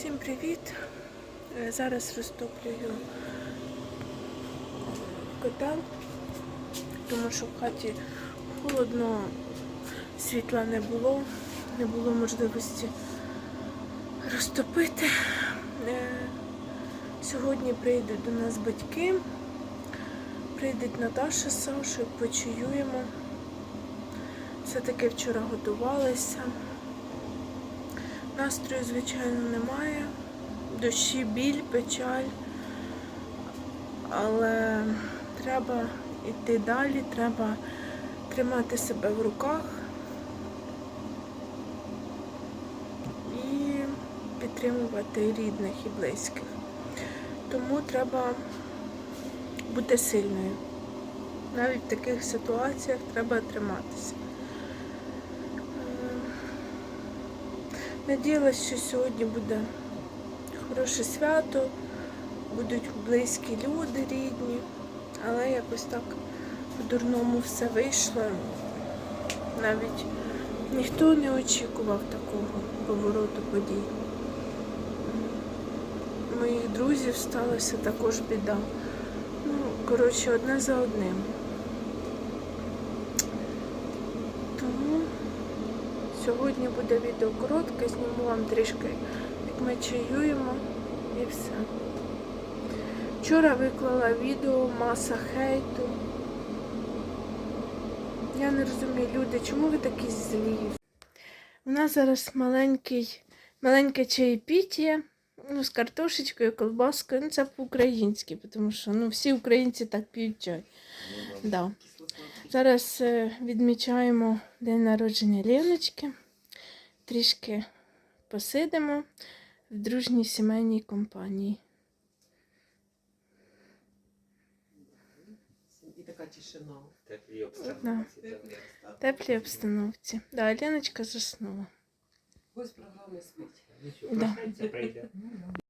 Всім привіт! Е, Зараз розтоплюю котел, тому що в хаті холодно, світла не було, не було можливості розтопити. Е, Сьогодні прийдуть до нас батьки, прийдуть Наташа з Сашою, почуємо. Все-таки вчора готувалися. Настрою, звичайно, немає. Душі біль, печаль. Але треба йти далі, треба тримати себе в руках і підтримувати рідних і близьких. Тому треба бути сильною. Навіть в таких ситуаціях треба триматися. Надіялась, що сьогодні буде хороше свято, будуть близькі люди рідні, але якось так по-дурному все вийшло. Навіть ніхто не очікував такого повороту подій. Моїх друзів сталася також біда. Ну, коротше, одне за одним. Тому Сьогодні буде відео коротке, зніму вам трішки, як ми чаюємо і все. Вчора виклала відео, маса хейту. Я не розумію, люди, чому ви такі злі? У нас зараз маленький, маленьке чаєпіття, ну, з картошечкою, колбаскою. Ну, це по-українськи, тому що ну, всі українці так п'ють чай. Да. Зараз е, відмічаємо день народження Леночки. Трішки посидимо в дружній сімейній компанії. І така тишина. Теплі Да. В теплій обстановці. Да, Леночка заснула. Ось програми спить. Нічого, Да. прийде.